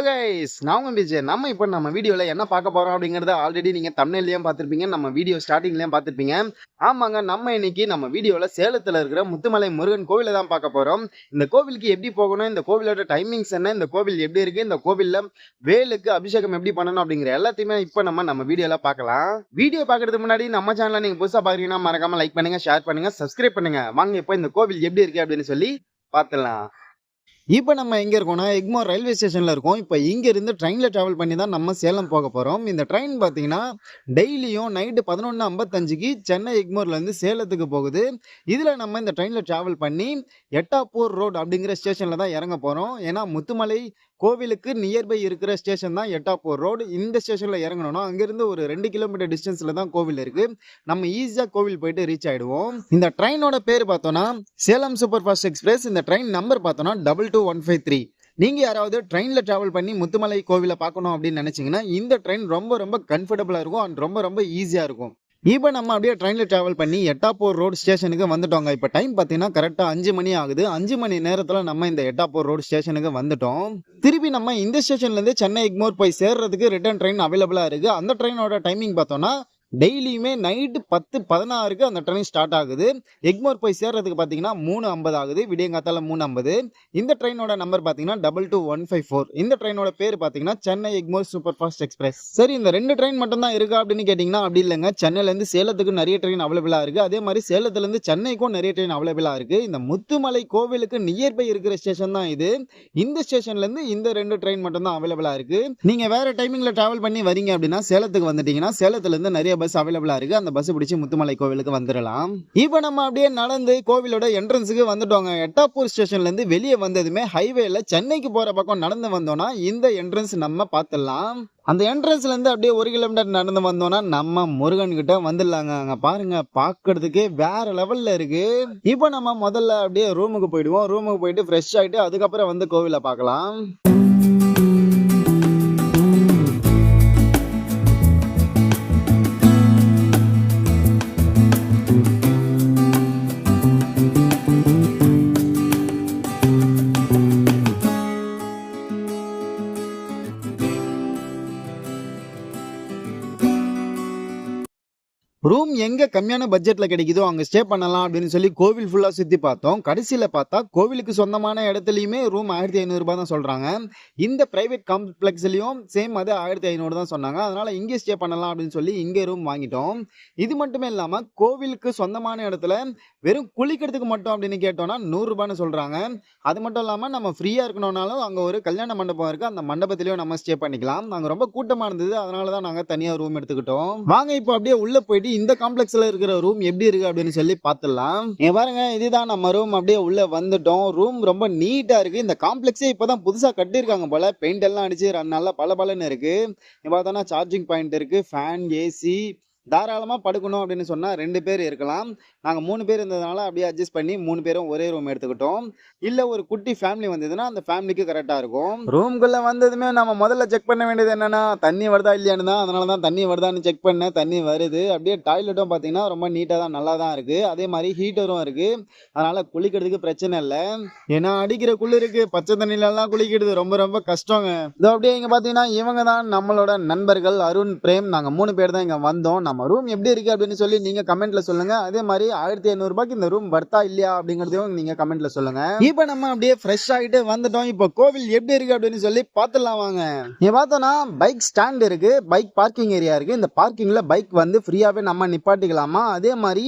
Hello guys நான் விஜய். நம்ம இப்போ நம்ம வீடியோவில் என்ன பார்க்க போகிறோம் அப்படிங்கிறத ஆல்ரெடி நீங்கள் தமிழ்லையும் பார்த்துருப்பீங்க நம்ம வீடியோ ஸ்டார்டிங்லேயும் பார்த்துருப்பீங்க. ஆமாங்க நம்ம இன்னைக்கு நம்ம வீடியோவில் சேலத்தில் இருக்கிற முத்துமலை முருகன் கோவிலை தான் பார்க்க போகிறோம் இந்த கோவிலுக்கு எப்படி போகணும் இந்த கோவிலோட டைமிங்ஸ் என்ன இந்த கோவில் எப்படி இருக்குது இந்த கோவிலில் வேலுக்கு அபிஷேகம் எப்படி பண்ணணும் அப்படிங்கிற எல்லாத்தையுமே இப்போ நம்ம நம்ம வீடியோவில் பார்க்கலாம். வீடியோ பார்க்குறதுக்கு முன்னாடி நம்ம சேனலை நீங்கள் புதுசாக பார்க்குறீங்கன்னா மறக்காமல் லைக் பண்ணுங்கள் ஷேர் பண்ணுங்கள் சப்ஸ்கிரைப் பண்ணுங்கள் வாங்க இப்போ இந்த கோவில் எப்படி இருக்குது அப்படின்னு சொல்லி பார்த்துலாம் இப்போ நம்ம எங்கே இருக்கோம்னா எக்மோர் ரயில்வே ஸ்டேஷனில் இருக்கோம். இப்போ இங்கேருந்து ட்ரெயினில் ட்ராவல் பண்ணி தான் நம்ம சேலம் போக போகிறோம் இந்த ட்ரெயின் பார்த்தீங்கன்னா டெய்லியும் நைட்டு பதினொன்று ஐம்பத்தஞ்சுக்கு சென்னை எக்மோர்லேருந்து சேலத்துக்கு போகுது. இதில் நம்ம இந்த ட்ரெயினில் ட்ராவல் பண்ணி எட்டாப்பூர் ரோடு அப்படிங்கிற ஸ்டேஷனில் தான் இறங்க போகிறோம் ஏன்னா முத்துமலை கோவிலுக்கு நியர்பை இருக்கிற ஸ்டேஷன் தான் எட்டாப்பூர் ரோடு இந்த ஸ்டேஷனில் இறங்கணும்னா அங்கேருந்து ஒரு ரெண்டு கிலோமீட்டர் டிஸ்டன்ஸில் தான் கோவில் இருக்குது நம்ம ஈஸியாக கோவில் போயிட்டு ரீச் ஆகிடுவோம் இந்த ட்ரெயினோட பேர் பார்த்தோன்னா சேலம் சூப்பர் ஃபாஸ்ட் எக்ஸ்பிரஸ் இந்த ட்ரெயின் நம்பர் பார்த்தோன்னா double two one five three நீங்கள் யாராவது ட்ரெயினில் ட்ராவல் பண்ணி முத்துமலை கோவிலை பார்க்கணும் அப்படின்னு நினச்சிங்கன்னா இந்த ட்ரெயின் ரொம்ப ரொம்ப கம்ஃபர்டபுளாக இருக்கும் அண்ட் ரொம்ப ரொம்ப ஈஸியாக இருக்கும். இப்போ நம்ம அப்படியே ட்ரெயினில் ட்ராவல் பண்ணி எட்டாப்பூர் ரோடு ஸ்டேஷனுக்கு வந்துட்டோங்க. இப்போ டைம் பார்த்தீங்கன்னா கரெக்டாக அஞ்சு மணி ஆகுது. அஞ்சு மணி நேரத்தில் நம்ம இந்த எட்டாப்பூர் ரோடு ஸ்டேஷனுக்கு வந்துட்டோம். திருப்பி நம்ம இந்த ஸ்டேஷன்லேருந்து சென்னை எக்மோர் போய் சேர்றதுக்கு ரிட்டர்ன் ட்ரெயின் அவைலபிளாக இருக்குது அந்த ட்ரெயினோட டைமிங் பார்த்தோன்னா டெய்லியுமே நைட்டு பத்து பதினாறுக்கு அந்த ட்ரெயின் ஸ்டார்ட் ஆகுது. எக்மோர் போய் சேர்றதுக்கு பார்த்தீங்கன்னா மூணு ஐம்பது ஆகுது. விடியங்காத்தால மூணு ஐம்பது. இந்த ட்ரெயினோட நம்பர் பார்த்தீங்கன்னா double two one five four இந்த ட்ரெயினோட பேர் பார்த்தீங்கன்னா Chennai Egmore super fast express சரி இந்த ரெண்டு ட்ரெயின் மட்டும் தான் இருக்கா அப்படின்னு கேட்டிங்கன்னா அப்படி இல்லைங்க. சென்னையிலேருந்து சேலத்துக்கு நிறைய ட்ரெயின் அவைலபிளாக இருக்குது அதே மாதிரி சேலத்துலேருந்து சென்னைக்கும் நிறைய ட்ரெயின் அவைலபிளாக இருக்குது இந்த முத்துமலை கோவிலுக்கு நியர்பை இருக்கிற ஸ்டேஷன் தான் இது. இந்த ஸ்டேஷன்லேருந்து இந்த ரெண்டு ட்ரெயின் மட்டும் தான் அவைலபிளாக இருக்குது நீங்கள் வேறு டைமிங்கில் ட்ராவல் பண்ணி வரீங்க அப்படின்னா சேலத்துக்கு வந்துட்டீங்கன்னா சேலத்துலேருந்து நிறைய பஸ் அவைலபிளாக இருக்குது அந்த பஸ் பிடிச்சி முத்துமலை கோவிலுக்கு வந்துடலாம் இப்போ நம்ம அப்படியே நடந்து கோவிலோட என்ட்ரன்ஸுக்கு வந்துட்டோங்க. எட்டாப்பூர் ஸ்டேஷன்லேருந்து வெளியே வந்ததுமே ஹைவேல சென்னைக்கு போகிற பக்கம் நடந்து வந்தோம்னா இந்த என்ட்ரன்ஸ் நம்ம பார்த்துடலாம். அந்த என்ட்ரன்ஸ்லேருந்து அப்படியே ஒரு கிலோமீட்டர் நடந்து வந்தோம்னா நம்ம முருகன் கிட்ட வந்துடலாங்க. அங்கே பாருங்க பார்க்கறதுக்கே வேற லெவலில் இருக்கு. இப்போ நம்ம முதல்ல அப்படியே ரூமுக்கு போயிடுவோம். ரூமுக்கு போயிட்டு ஃப்ரெஷ் ஆகிட்டு அதுக்கப்புறம் வந்து கோவிலை பார்க்கலாம். ரூம் எங்க கம்மியான பட்ஜெட்ல கிடைக்குதோ அங்க ஸ்டே பண்ணலாம் அப்படின்னு சொல்லி கோவில் ஃபுல்லா சுத்தி பார்த்தோம். கடைசியில பார்த்தா கோவிலுக்கு சொந்தமான இடத்துலயுமே ரூம் ஆயிரத்தி ஐநூறு ரூபாய் தான் சொல்றாங்க. இந்த பிரைவேட் காம்ப்ளெக்ஸ்லயும் சேம் அது ஆயிரத்தி ஐநூறு தான் சொன்னாங்க. அதனால இங்கே ஸ்டே பண்ணலாம் அப்படின்னு சொல்லி இங்கே ரூம் வாங்கிட்டோம். இது மட்டுமே இல்லாம கோவிலுக்கு சொந்தமான இடத்துல வெறும் குளிக்கிறதுக்கு மட்டும் அப்படின்னு கேட்டோம்னா நூறு ரூபான்னு சொல்றாங்க. அது மட்டும் இல்லாம நம்ம ஃப்ரீயா இருக்கணும்னாலும் அங்க ஒரு கல்யாண மண்டபம் இருக்கு. அந்த மண்டபத்திலயும் நம்ம ஸ்டே பண்ணிக்கலாம். நாங்க ரொம்ப கூட்டமா இருந்தது. அதனால தான் நாங்க தனியா ரூம் எடுத்துக்கிட்டோம். வாங்க இப்போ அப்படியே உள்ள போயிட்டு இந்த இந்த காம்ப்ளெக்ஸ்ல இருக்கிற ரூம் எப்படி இருக்கு அப்படின்னு சொல்லி பார்த்துடலாம் இங்க பாருங்க இதுதான் நம்ம ரூம் அப்படியே உள்ள வந்துட்டோம். ரூம் ரொம்ப நீட்டா இருக்கு. இந்த காம்ப்ளெக்ஸே இப்பதான் புதுசா கட்டியிருக்காங்க போல. பெயிண்ட் எல்லாம் அடிச்சு நல்லா பல பலன்னு இருக்கு. இங்க பார்த்தோன்னா சார்ஜிங் பாயிண்ட் இருக்கு. ஃபேன் ஏசி தாராளமாக படுக்கணும் அப்படின்னு சொன்னால் ரெண்டு பேர் இருக்கலாம். நாங்கள் மூணு பேர் இருந்ததுனால அப்படியே அட்ஜஸ்ட் பண்ணி மூணு பேரும் ஒரே ரூம் எடுத்துக்கிட்டோம். இல்லை ஒரு குட்டி ஃபேமிலி வந்ததுன்னா அந்த ஃபேமிலிக்கு கரெக்டாக இருக்கும். ரூம்குள்ளே வந்ததுமே நம்ம முதல்ல செக் பண்ண வேண்டியது என்னென்னா தண்ணி வருதா இல்லையான்னு தான். அதனால தான் தண்ணி வருதான்னு செக் பண்ணேன் தண்ணி வருது. அப்படியே டாய்லெட்டும் பார்த்தீங்கன்னா ரொம்ப நீட்டாக தான் நல்லா தான் இருக்குது அதே மாதிரி ஹீட்டரும் இருக்குது அதனால் குளிக்கிறதுக்கு பிரச்சனை இல்லை. ஏன்னா அடிக்கிற குளிருக்கு பச்சை தண்ணியிலலாம் குளிக்கிறது ரொம்ப ரொம்ப கஷ்டங்க. இதோ அப்படியே இங்கே பார்த்தீங்கன்னா இவங்க தான் நம்மளோட நண்பர்கள் அருண் பிரேம். நாங்கள் மூணு பேர் தான் இங்கே வந்தோம். நம்ம ரூம் எப்படி இருக்கு அப்படின்னு சொல்லி நீங்க கமெண்ட்ல சொல்லுங்க. அதே மாதிரி ஆயிரத்தி ஐநூறு ரூபாய்க்கு இந்த ரூம் வர்த்தா இல்லையா அப்படிங்கறதையும் நீங்க கமெண்ட்ல சொல்லுங்க. இப்போ நம்ம அப்படியே ஃப்ரெஷ் ஆகிட்டு வந்துட்டோம். இப்போ கோவில் எப்படி இருக்கு அப்படின்னு சொல்லி பார்த்துடலாம் வாங்க. இங்க பார்த்தோம்னா பைக் ஸ்டாண்ட் இருக்கு. பைக் பார்க்கிங் ஏரியா இருக்கு. இந்த பார்க்கிங்ல பைக் வந்து ஃப்ரீயாவே நம்ம நிப்பாட்டிக்கலாமா? அதே மாதிரி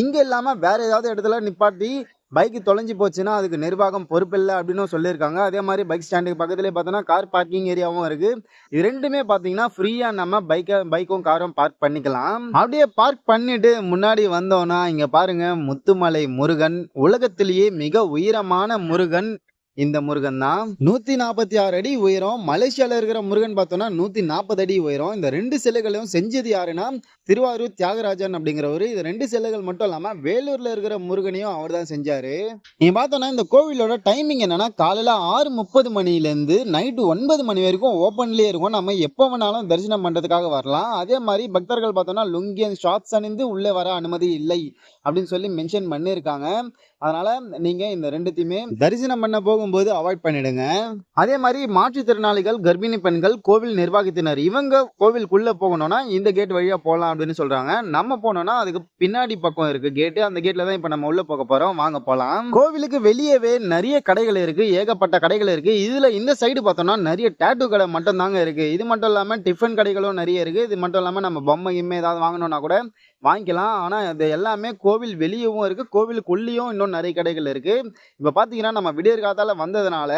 இங்க இல்லாம வேற ஏதாவது இடத்துல நிப்பாட்டி பைக் தொலைஞ்சி போச்சுன்னா அதுக்கு நிர்வாகம் பொறுப்பில்லை அப்படின்னு சொல்லியிருக்காங்க. அதே மாதிரி பைக் ஸ்டாண்டுக்கு பக்கத்துலேயே பார்த்தோன்னா கார் பார்க்கிங் ஏரியாவும் இருக்கு. இது ரெண்டுமே பார்த்தீங்கன்னா ஃப்ரீயாக நம்ம பைக்கை பைக்கும் காரும் பார்க் பண்ணிக்கலாம். அப்படியே பார்க் பண்ணிட்டு முன்னாடி வந்தோம்னா இங்கே பாருங்க முத்துமலை முருகன். உலகத்திலேயே மிக உயரமான முருகன். இந்த முருகன் தான். நூத்தி நாற்பத்தி ஆறு அடி உயரம். மலேசியால இருக்கிற முருகன் பார்த்தோம்னா நூத்தி நாற்பது அடி உயரம். இந்த ரெண்டு சிலைகளையும் செஞ்சது யாருன்னா திருவாரூர் தியாகராஜன் அப்படிங்கிறவரு. இது ரெண்டு சிலைகள் மட்டும் இல்லாம வேலூர்ல இருக்கிற முருகனையும் அவர் தான் செஞ்சாரு. நீங்க பார்த்தோம்னா இந்த கோவிலோட டைமிங் என்னன்னா காலையில ஆறு முப்பது மணில இருந்து நைட்டு ஒன்பது மணி வரைக்கும் ஓப்பன்லயே இருக்கும். நம்ம எப்போ வேணாலும் தரிசனம் பண்றதுக்காக வரலாம். அதே மாதிரி பக்தர்கள் பார்த்தோம்னா லுங்கி அண்ட் ஷார்ட்ஸ் அணிந்து உள்ளே வர அனுமதி இல்லை அப்படின்னு சொல்லி மென்ஷன் பண்ணியிருக்காங்க. அதனால நீங்க இந்த ரெண்டுத்தையுமே தரிசனம் பண்ண போகும்போது அவாய்ட் பண்ணிடுங்க. அதே மாதிரி மாற்றுத்திறனாளிகள் கர்ப்பிணி பெண்கள் கோவில் நிர்வாகத்தினர் இவங்க கோவிலுக்குள்ள போகணும்னா இந்த கேட் வழியா போகலாம் அப்படின்னு சொல்றாங்க. நம்ம போனோம்னா அதுக்கு பின்னாடி பக்கம் இருக்கு கேட்டு அந்த கேட்ல தான் இப்ப நம்ம உள்ள போக போறோம். வாங்க போலாம். கோவிலுக்கு வெளியவே நிறைய கடைகள் இருக்கு. ஏகப்பட்ட கடைகள் இருக்கு. இதுல இந்த சைடு பார்த்தோம்னா நிறைய டேட்டு கடை மட்டும் தாங்க இருக்கு. இது மட்டும் இல்லாம டிஃபன் கடைகளும் நிறைய இருக்கு. இது மட்டும் இல்லாம நம்ம பொம்மை ஏதாவது வாங்கணும்னா கூட வாங்கிக்கலாம். ஆனால் இது எல்லாமே கோவில் வெளியவும் இருக்குது கோவிலுக்குள்ளேயும் இன்னும் நிறைய கடைகள் இருக்குது இப்போ பார்த்தீங்கன்னா நம்ம விடியற் காத்தால் வந்ததுனால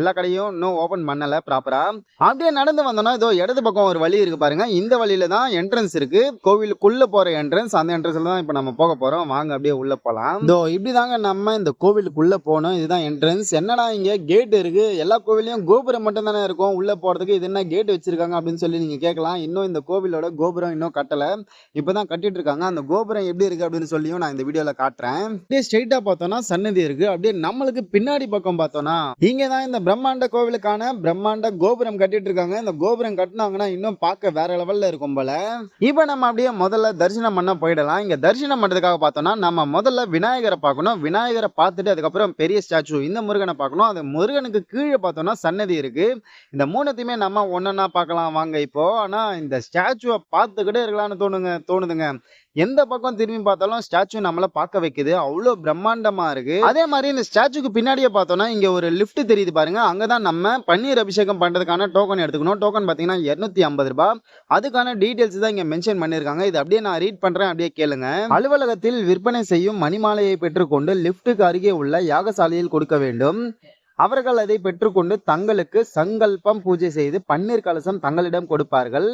எல்லா கடையும் இன்னும் ஓப்பன் பண்ணலை ப்ராப்பராக அப்படியே நடந்து வந்தோம்னா ஏதோ இடது பக்கம் ஒரு வழி இருக்குது பாருங்கள் இந்த வழியில தான் என்ட்ரன்ஸ் இருக்குது கோவிலுக்குள்ளே போகிற என்ட்ரன்ஸ் அந்த என்ட்ரன்ஸில் தான் இப்போ நம்ம போக போகிறோம் வாங்க அப்படியே உள்ளே போகலாம் இதோ இப்படி தாங்க நம்ம இந்த கோவிலுக்குள்ளே போகணும் இதுதான் என்ட்ரன்ஸ் என்னடா இங்கே கேட் இருக்குது எல்லா கோவிலையும் கோபுரம் மட்டும் தானே இருக்கும். உள்ளே போகிறதுக்கு இது என்ன கேட் வச்சுருக்காங்க அப்படின்னு சொல்லி நீங்கள் கேட்கலாம். இன்னும் இந்த கோவிலோட கோபுரம் இன்னும் கட்டலை. இப்போ தான் கட்டிட்டு இருக்காங்க அந்த கோபுரம் எப்படி இருக்கு அப்படின்னு சொல்லியும் நான் இந்த வீடியோல காட்டுறேன். அப்படியே ஸ்ட்ரெயிட்டா பார்த்தோம்னா சன்னதி இருக்கு. அப்படியே நம்மளுக்கு பின்னாடி பக்கம் பார்த்தோம்னா இங்க தான் இந்த பிரம்மாண்ட கோவிலுக்கான பிரம்மாண்ட கோபுரம் கட்டிட்டு இருக்காங்க. இந்த கோபுரம் கட்டினாங்கன்னா இன்னும் பார்க்க வேற லெவல்ல இருக்கும் போல. இப்ப நம்ம அப்படியே முதல்ல தரிசனம் பண்ண போயிடலாம். இங்க தரிசனம் பண்றதுக்காக பார்த்தோம்னா நம்ம முதல்ல விநாயகரை பார்க்கணும். விநாயகரை பார்த்துட்டு அதுக்கப்புறம் பெரிய ஸ்டாச்சு இந்த முருகனை பார்க்கணும். அந்த முருகனுக்கு கீழே பார்த்தோம்னா சன்னதி இருக்கு. இந்த மூணுத்தையுமே நம்ம ஒன்னொன்னா பார்க்கலாம். வாங்க இப்போ. ஆனா இந்த ஸ்டாச்சுவை பார்த்துக்கிட்டே இருக்கலாம்னு தோணுங்க தோணுதுங்க. எந்த பக்கம் திரும்பி பார்த்தாலும் ஸ்டாச்சு நம்மள பார்க்க வைக்குது. அவ்வளோ பிரம்மாண்டமா இருக்கு. அதே மாதிரி இந்த ஸ்டாச்சுக்கு பின்னாடியே பார்த்தோம்னா இங்க ஒரு லிஃப்ட் தெரியுது பாருங்க. அங்கதான் நம்ம பன்னீர் அபிஷேகம் பண்றதுக்கான டோக்கன் எடுத்துக்கணும். டோக்கன் பாத்தீங்கன்னா இருநூத்தி ஐம்பது ரூபாய். அதுக்கான டீடைல்ஸ் தான் இங்க மென்ஷன் பண்ணிருக்காங்க இது அப்படியே நான் ரீட் பண்றேன் அப்படியே கேளுங்க. அலுவலகத்தில் விற்பனை செய்யும் மணிமாலையை பெற்றுக்கொண்டு லிஃப்ட்டுக்கு அருகே உள்ள யாகசாலையில் கொடுக்க வேண்டும். அவர்கள் அதை பெற்றுக்கொண்டு தங்களுக்கு சங்கல்பம் பூஜை செய்து பன்னீர் கலசம் தங்களிடம் கொடுப்பார்கள்.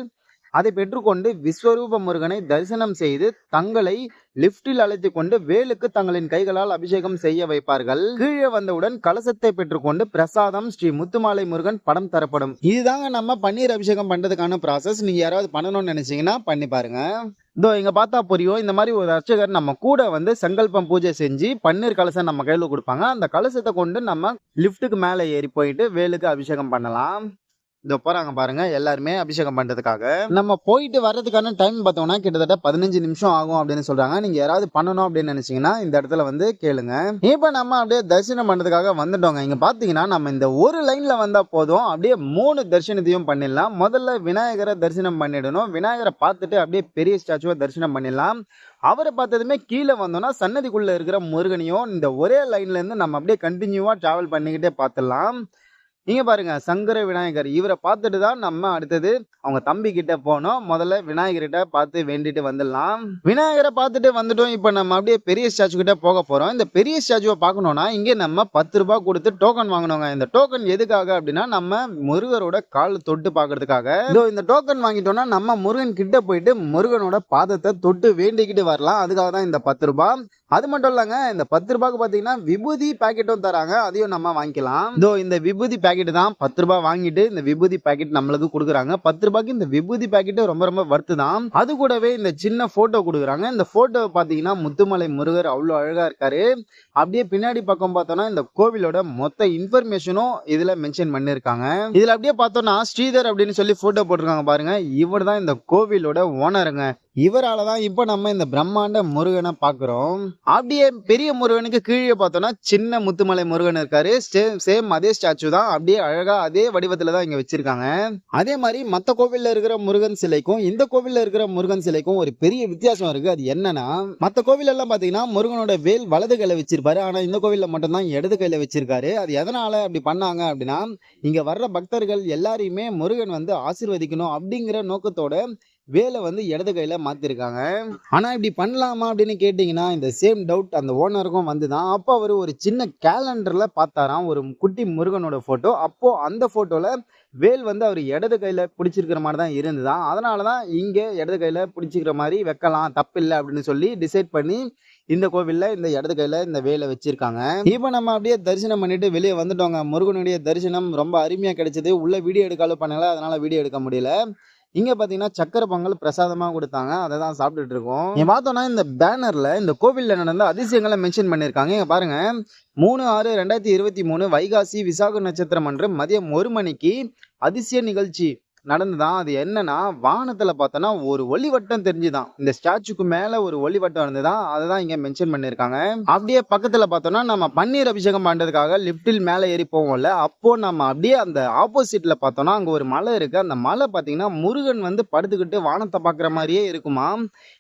அதை பெற்றுக்கொண்டு விஸ்வரூப முருகனை தரிசனம் செய்து தங்களை லிப்டில் அழைத்து கொண்டு வேலுக்கு தங்களின் கைகளால் அபிஷேகம் செய்ய வைப்பார்கள். கீழே வந்தவுடன் கலசத்தை பெற்றுக்கொண்டு பிரசாதம் ஸ்ரீ முத்துமாலை முருகன் படம் தரப்படும். இதுதாங்க நம்ம பன்னீர் அபிஷேகம் பண்றதுக்கான ப்ராசஸ் நீங்க யாராவது பண்ணணும்னு நினைச்சீங்கன்னா பண்ணி பாருங்க. இதோ இங்க பார்த்தா புரியும். இந்த மாதிரி ஒரு அர்ச்சகர் நம்ம கூட வந்து சங்கல்பம் பூஜை செஞ்சு பன்னீர் கலசம் நம்ம கையில கொடுப்பாங்க. அந்த கலசத்தை கொண்டு நம்ம லிஃப்ட்டுக்கு மேலே ஏறி போயிட்டு வேலுக்கு அபிஷேகம் பண்ணலாம். இந்த போறாங்க பாருங்க எல்லாருமே அபிஷேகம் பண்றதுக்காக. நம்ம போயிட்டு வர்றதுக்கான டைம் பார்த்தோம்னா கிட்டத்தட்ட பதினஞ்சு நிமிஷம் ஆகும் அப்படின்னு சொல்றாங்க. நீங்க யாராவது பண்ணணும் அப்படின்னு நினைச்சீங்கன்னா இந்த இடத்துல வந்து கேளுங்க. இப்ப நம்ம அப்படியே தரிசனம் பண்றதுக்காக வந்துட்டோங்க. இங்க பாத்தீங்கன்னா நம்ம இந்த ஒரு லைன்ல வந்தா போதும். அப்படியே மூணு தரிசனத்தையும் பண்ணிடலாம். முதல்ல விநாயகரை தரிசனம் பண்ணிடணும். விநாயகரை பார்த்துட்டு அப்படியே பெரிய ஸ்டாச்சுவை தரிசனம் பண்ணிடலாம். அவரை பார்த்ததுமே கீழே வந்தோம்னா சன்னதிக்குள்ள இருக்கிற முருகனையும் இந்த ஒரே லைன்ல இருந்து நம்ம அப்படியே கண்டினியூவா டிராவல் பண்ணிக்கிட்டே பார்த்துடலாம். நீங்க பாருங்க சங்கர விநாயகர். இவரை பார்த்துட்டு தான் நம்ம அடுத்தது அவங்க தம்பி கிட்ட போனோம். முதல்ல விநாயகர்கிட்ட பார்த்து வேண்டிட்டு வந்துடலாம். விநாயகரை பார்த்துட்டு வந்துட்டோம். இப்போ நம்ம அப்படியே பெரிய ஸ்டாச்சு கிட்ட போக போறோம். இந்த பெரிய ஸ்டாச்சுவை பார்க்கணும்னா இங்கே நம்ம பத்து ரூபாய் கொடுத்து டோக்கன் வாங்கணுங்க. இந்த டோக்கன் எதுக்காக அப்படின்னா நம்ம முருகரோட கால் தொட்டு பார்க்கறதுக்காக. இதோ இந்த டோக்கன் வாங்கிட்டோம்னா நம்ம முருகன் கிட்ட போயிட்டு முருகனோட பாதத்தை தொட்டு வேண்டிக்கிட்டு வரலாம். அதுக்காக தான் இந்த பத்து ரூபாய். அது மட்டும் இல்லைங்க இந்த பத்து ரூபாய்க்கு பார்த்தீங்கன்னா விபூதி பாக்கெட்டும் தராங்க அதையும் நம்ம வாங்கிக்கலாம். இதோ இந்த விபூதி பாக்கெட் தான் பத்து ரூபாய் வாங்கிட்டு இந்த விபூதி பாக்கெட் நம்மளுக்கு கொடுக்குறாங்க. பத்து ரூபாய்க்கு இந்த விபூதி பேக்கெட்டு ரொம்ப ரொம்ப வர்த்து தான். அது கூடவே இந்த சின்ன போட்டோ கொடுக்குறாங்க. இந்த போட்டோ பார்த்தீங்கன்னா முத்துமலை முருகர் அவ்வளோ அழகாக இருக்காரு. அப்படியே பின்னாடி பக்கம் பார்த்தோம்னா இந்த கோவிலோட மொத்த இன்ஃபர்மேஷனும் இதில் மென்ஷன் பண்ணியிருக்காங்க இதில் அப்படியே பார்த்தோம்னா ஸ்ரீதர் அப்படின்னு சொல்லி போட்டோ போட்டிருக்காங்க பாருங்க. இவர் தான் இந்த கோவிலோட ஓனருங்க இவரால் தான் இப்போ நம்ம இந்த பிரம்மாண்ட முருகனை பார்க்குறோம் அப்படியே பெரிய முருகனுக்கு கீழே பார்த்தோம்னா சின்ன முத்துமலை முருகன் இருக்காரு. சேம் சேம் அதே ஸ்டாச்சு தான். அப்படியே அழகாக அதே வடிவத்தில் தான் இங்கே வச்சிருக்காங்க. அதே மாதிரி மற்ற கோவில்ல இருக்கிற முருகன் சிலைக்கும் இந்த கோவிலில் இருக்கிற முருகன் சிலைக்கும் ஒரு பெரிய வித்தியாசம் இருக்குது அது என்னன்னா மற்ற கோவிலெல்லாம் பார்த்தீங்கன்னா முருகனோட வேல் வலது கையில் வச்சிருப்பாரு. ஆனால் இந்த கோவிலில் மட்டும்தான் இடது கையில் வச்சிருக்காரு. அது எதனால் அப்படி பண்ணாங்க அப்படின்னா இங்கே வர்ற பக்தர்கள் எல்லாரையுமே முருகன் வந்து ஆசிர்வதிக்கணும் அப்படிங்கிற நோக்கத்தோட வேலை வந்து இடது கையில் மாற்றிருக்காங்க ஆனால் இப்படி பண்ணலாமா அப்படின்னு கேட்டிங்கன்னா இந்த சேம் டவுட் அந்த ஓனருக்கும் வந்து தான் அப்போ அவர் ஒரு சின்ன கேலண்டரில் பார்த்தாராம். ஒரு குட்டி முருகனோட ஃபோட்டோ அப்போது அந்த ஃபோட்டோவில் வேல் வந்து அவர் இடது கையில் பிடிச்சிருக்கிற மாதிரி தான் இருந்துதான். அதனால தான் இங்கே இடது கையில் பிடிச்சிக்கிற மாதிரி வைக்கலாம். தப்பில்லை அப்படின்னு சொல்லி டிசைட் பண்ணி இந்த கோவிலில் இந்த இடது கையில் இந்த வேலை வச்சுருக்காங்க. இப்போ நம்ம அப்படியே தரிசனம் பண்ணிட்டு வெளியே வந்துட்டோங்க. முருகனுடைய தரிசனம் ரொம்ப அருமையாக கிடைச்சது. உள்ள வீடியோ எடுக்காலும் பண்ணல. அதனால் வீடியோ எடுக்க முடியல. இங்க பாத்தீங்கன்னா சக்கரை பொங்கல் பிரசாதமா கொடுத்தாங்க. அதை தான் சாப்பிட்டுட்டு இருக்கோம். இங்க பார்த்தோம்னா இந்த பேனர்ல இந்த கோவில்ல நடந்த அதிசயங்களை மென்ஷன் பண்ணிருக்காங்க இங்க பாருங்க. மூணு ஆறு ரெண்டாயிரத்தி இருபத்தி மூணு வைகாசி விசாக நட்சத்திரம் அன்று மதியம் ஒரு மணிக்கு அதிசய நிகழ்ச்சி. நடந்துதான். அது என்னன்னா வானத்துல பார்த்தோன்னா ஒரு ஒளிவட்டம் தெரிஞ்சுதான். இந்த ஸ்டாச்சுக்கு மேல ஒரு ஒளிவட்டம் இருந்துதான். அதை தான் இங்க மென்ஷன் பண்ணிருக்காங்க அப்படியே பக்கத்துல பார்த்தோம்னா நம்ம பன்னீர் அபிஷேகம் பண்ணுறதுக்காக லிப்டில் மேலே ஏறி போவோம்ல. அப்போ நம்ம அப்படியே அந்த ஆப்போசிட்ல பார்த்தோம்னா அங்க ஒரு மலை இருக்கு. அந்த மலை பார்த்தீங்கன்னா முருகன் வந்து படுத்துக்கிட்டு வானத்தை பார்க்குற மாதிரியே இருக்குமா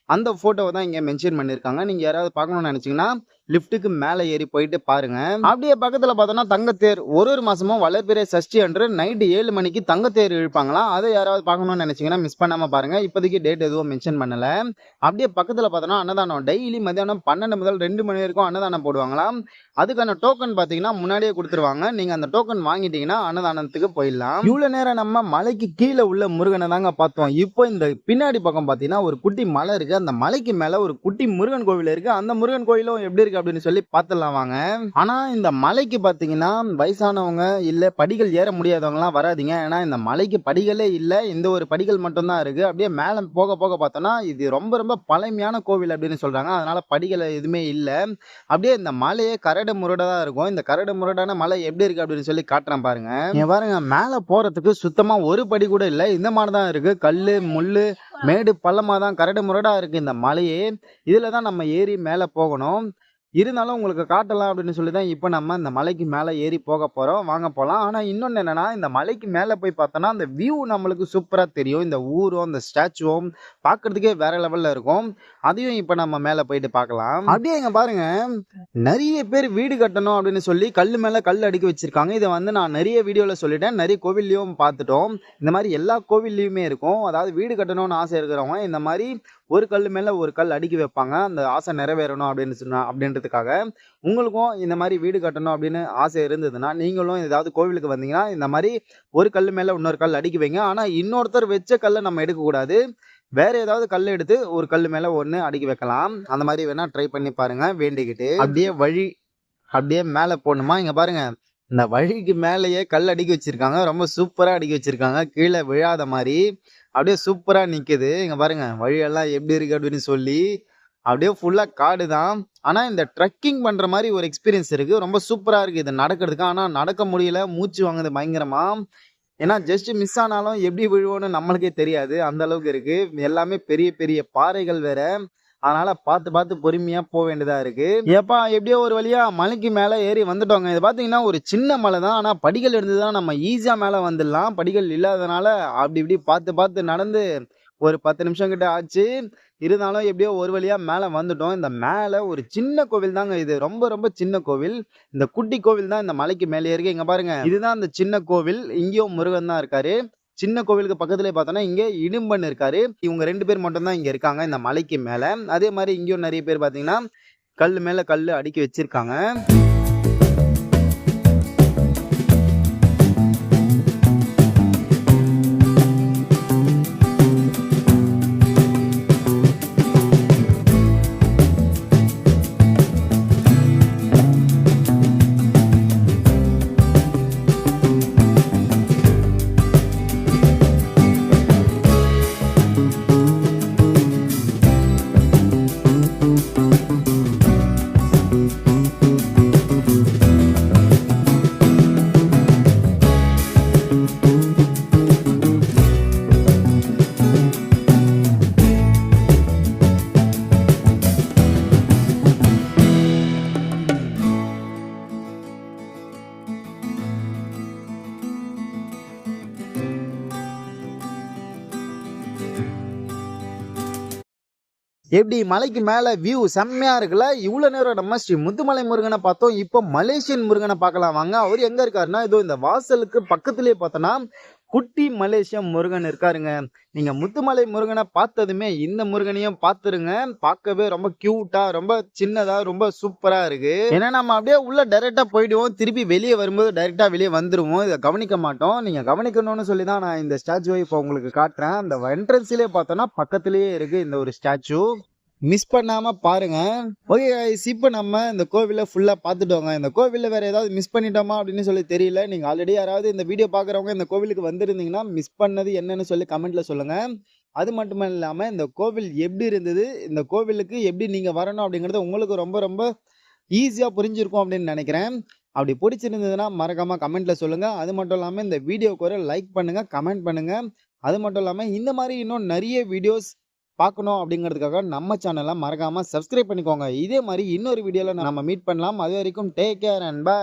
அந்த போட்டோவை தான் இங்கே மென்ஷன் பண்ணியிருக்காங்க நீங்கள் யாராவது பார்க்கணும்னு நினச்சிங்கன்னா லிஃப்ட்டுக்கு மேலே ஏறி போயிட்டு பாருங்க. அப்படியே பக்கத்தில் பார்த்தோன்னா தங்கத்தேர். ஒரு ஒரு மாசமும் வளர்பிறை சஷ்டி அன்று நைட்டு ஏழு மணிக்கு தங்கத்தேர் இழுப்பாங்களாம் அதை யாராவது பார்க்கணும்னு நினச்சிங்கன்னா மிஸ் பண்ணாமல் பாருங்க. இப்போதைக்கு டேட் எதுவும் மென்ஷன் பண்ணலை. அப்படியே பக்கத்தில் பார்த்தோன்னா அன்னதானம். டெய்லி மதியானம் பன்னெண்டு முதல் ரெண்டு மணி வரைக்கும் அன்னதானம் போடுவாங்களாம் அதுக்கான டோக்கன் பார்த்தீங்கன்னா முன்னாடியே கொடுத்துருவாங்க. நீங்கள் அந்த டோக்கன் வாங்கிட்டீங்கன்னா அன்னதானத்துக்கு போயிடலாம். இவ்வளோ நேரம் நம்ம மலைக்கு கீழே உள்ள முருகனை தாங்க பார்த்தோம். இப்போ இந்த பின்னாடி பக்கம் பார்த்தீங்கன்னா ஒரு குட்டி மலை இருக்கு. அந்த மலைக்கு மேல ஒரு குட்டி முருகன் கோவில் இருக்கு. அந்த முருகன் கோயிலும் எப்படி இருக்கு அப்படின்னு சொல்லி பார்த்துடலாம் வாங்க. ஆனா இந்த மலைக்கு பாத்தீங்கன்னா வயசானவங்க இல்ல படிகள் ஏற முடியாதவங்க எல்லாம் வராதீங்க. ஏன்னா இந்த மலைக்கு படிகளே இல்ல. இந்த ஒரு படிகள் மட்டும்தான் இருக்குது இருக்கு. அப்படியே மேல போக போக பார்த்தோம்னா இது ரொம்ப ரொம்ப பழமையான கோவில் அப்படின்னு சொல்றாங்க. அதனால படிகள் எதுவுமே இல்ல. அப்படியே இந்த மலையே கரடு முரடா தான் இருக்கும். இந்த கரடு முரடான மலை எப்படி இருக்கு அப்படின்னு சொல்லி காட்டுறேன் பாருங்க. இங்க பாருங்க மேல போறதுக்கு சுத்தமா ஒரு படி கூட இல்ல. இந்த மாதிரி தான் இருக்கு. கல்லு முள்ளு மேடு பள்ளமா தான் கரடு முரடா இருக்குது இந்த மலையே இதில் தான் நம்ம ஏறி மேலே போகணும். இருந்தாலும் உங்களுக்கு காட்டலாம் அப்படின்னு சொல்லி தான் இப்போ நம்ம இந்த மலைக்கு மேலே ஏறி போக போகிறோம் வாங்க போகலாம் ஆனால் இன்னொன்று என்னென்னா இந்த மலைக்கு மேலே போய் பார்த்தோன்னா அந்த வியூ நம்மளுக்கு சூப்பராக தெரியும். இந்த ஊரும் அந்த ஸ்டாச்சுவும் பார்க்கறதுக்கே வேற லெவலில் இருக்கும். அதையும் இப்போ நம்ம மேலே போயிட்டு பார்க்கலாம். அப்படியே இங்கே பாருங்க. நிறைய பேர் வீடு கட்டணும் அப்படின்னு சொல்லி கல் மேலே கல் அடுக்கி வச்சிருக்காங்க. இதை வந்து நான் நிறைய வீடியோவில் சொல்லிட்டேன். நிறைய கோவில்லையும் பார்த்துட்டோம். இந்த மாதிரி எல்லா கோவில்லையுமே இருக்கும். அதாவது வீடு கட்டணும்னு ஆசை இருக்கிறவங்க இந்த மாதிரி ஒரு கல் மேலே ஒரு கல் அடுக்கி வைப்பாங்க. அந்த ஆசை நிறைவேறணும் அப்படின்னு சொன்னா பண்ணுறதுக்காக உங்களுக்கும் இந்த மாதிரி வீடு கட்டணும் அப்படின்னு ஆசை இருந்ததுன்னா நீங்களும் ஏதாவது கோவிலுக்கு வந்தீங்கன்னா இந்த மாதிரி ஒரு கல் மேலே இன்னொரு கல் அடிக்க வைங்க. ஆனால் இன்னொருத்தர் வச்ச கல்லை நம்ம எடுக்கக்கூடாது. வேற ஏதாவது கல் எடுத்து ஒரு கல் மேலே ஒன்று அடுக்கி வைக்கலாம். அந்த மாதிரி வேணா ட்ரை பண்ணி பாருங்க வேண்டிக்கிட்டு. அப்படியே வழி அப்படியே மேலே போகணுமா? இங்கே பாருங்க. இந்த வழிக்கு மேலேயே கல் அடுக்கி வச்சிருக்காங்க. ரொம்ப சூப்பராக அடுக்கி வச்சிருக்காங்க. கீழே விழாத மாதிரி. அப்படியே சூப்பராக நிக்குது. இங்கே பாருங்க வழியெல்லாம் எப்படி இருக்கு அப்படின்னு சொல்லி அப்படியே ஃபுல்லாக காடு தான். ஆனால் இந்த ட்ரெக்கிங் பண்ணுற மாதிரி ஒரு எக்ஸ்பீரியன்ஸ் இருக்குது ரொம்ப சூப்பராக இருக்குது இது நடக்கிறதுக்கு. ஆனால் நடக்க முடியல. மூச்சு வாங்குது பயங்கரமாக ஏன்னா ஜஸ்ட் மிஸ் ஆனாலும் எப்படி விழுவோன்னு நம்மளுக்கே தெரியாது. அந்த அளவுக்கு இருக்குது எல்லாமே பெரிய பெரிய பாறைகள் வேற. அதனால பார்த்து பார்த்து பொறுமையா போக வேண்டியதா இருக்கு. ஏப்பா எப்படியோ ஒரு வழியா மலைக்கு மேல ஏறி வந்துட்டோங்க. இது பாத்தீங்கன்னா ஒரு சின்ன மலை தான். ஆனா படிகள் இருந்துதான் நம்ம ஈஸியா மேல வந்துடலாம். படிகள் இல்லாதனால அப்படி இப்படி பார்த்து பார்த்து நடந்து ஒரு பத்து நிமிஷம் கிட்ட ஆச்சு. இருந்தாலும் எப்படியோ ஒரு வழியாக மேலே வந்துட்டோம். இந்த மேலே ஒரு சின்ன கோவில் தாங்க இது. ரொம்ப ரொம்ப சின்ன கோவில். இந்த குட்டி கோவில் தான் இந்த மலைக்கு மேலே இருக்கு. இங்கே பாருங்க. இதுதான் இந்த சின்ன கோவில். இங்கேயும் முருகன் தான் இருக்காரு. சின்ன கோவிலுக்கு பக்கத்துல பார்த்தோன்னா இங்கே இடும்பன் இருக்காரு. இவங்க ரெண்டு பேர் மட்டும்தான் இங்கே இருக்காங்க இந்த மலைக்கு மேலே. அதே மாதிரி இங்கேயும் நிறைய பேர் பார்த்தீங்கன்னா கல் மேலே கல் அடுக்கி வச்சிருக்காங்க. எப்படி மலைக்கு மேலே வியூ செம்மையாக இருக்குல்ல? இவ்வளோ நேரம் நம்ம ஸ்ரீ முத்துமலை முருகனை பார்த்தோம். இப்போ மலேசியன் முருகனை பார்க்கலாம். வாங்க அவர் எங்கே இருக்காருன்னா இதோ இந்த வாசலுக்கு பக்கத்துலேயே பார்த்தோன்னா குட்டி மலேசியா முருகன் இருக்காருங்க. நீங்க முத்துமலை முருகனை பார்த்ததுமே இந்த முருகனையும் பார்த்துருங்க. பார்க்கவே ரொம்ப கியூட்டா ரொம்ப சின்னதா ரொம்ப சூப்பரா இருக்கு. ஏன்னா நம்ம அப்படியே உள்ள டைரக்டா போயிடுவோம். திருப்பி வெளியே வரும்போது டைரக்டா வெளியே வந்துருவோம். இதை கவனிக்க மாட்டோம். நீங்க கவனிக்கணும்னு சொல்லி தான் நான் இந்த ஸ்டாச்சுவை இப்போ உங்களுக்கு காட்டுறேன். அந்த என்ட்ரன்ஸ்லேயே பார்த்தோன்னா பக்கத்திலேயே இருக்கு இந்த ஒரு ஸ்டாச்சு மிஸ் பண்ணாம பாருங்க. ஓகே இப்போ நம்ம இந்த கோவிலை ஃபுல்லா பார்த்துட்டோங்க. இந்த கோவிலில் வேற ஏதாவது மிஸ் பண்ணிட்டோமா அப்படின்னு சொல்லி தெரியல. நீங்க ஆல்ரெடி யாராவது இந்த வீடியோ பார்க்குறவங்க இந்த கோவிலுக்கு வந்திருந்தீங்கன்னா மிஸ் பண்ணது என்னன்னு சொல்லி கமெண்ட்ல சொல்லுங்க. அது மட்டும் இல்லாமல் இந்த கோவில் எப்படி இருந்தது? இந்த கோவிலுக்கு எப்படி நீங்க வரணும் அப்படிங்கிறது உங்களுக்கு ரொம்ப ரொம்ப ஈஸியா புரிஞ்சிருக்கும் அப்படின்னு நினைக்கிறேன். அப்படி பிடிச்சிருந்ததுன்னா மறக்காம கமெண்ட்ல சொல்லுங்க. அது மட்டும் இல்லாம இந்த வீடியோக்கு ஒரு லைக் பண்ணுங்க கமெண்ட் பண்ணுங்க. அது மட்டும் இல்லாமல் இந்த மாதிரி இன்னும் நிறைய வீடியோஸ் பார்க்கணும் அப்படிங்கிறதுக்காக நம்ம சேனலை மறக்காமல் சப்ஸ்கிரைப் பண்ணிக்கோங்க. இதே மாதிரி இன்னொரு வீடியோவில் நம்ம மீட் பண்ணலாம். அது வரைக்கும் டேக் கேர் அண்ட் பை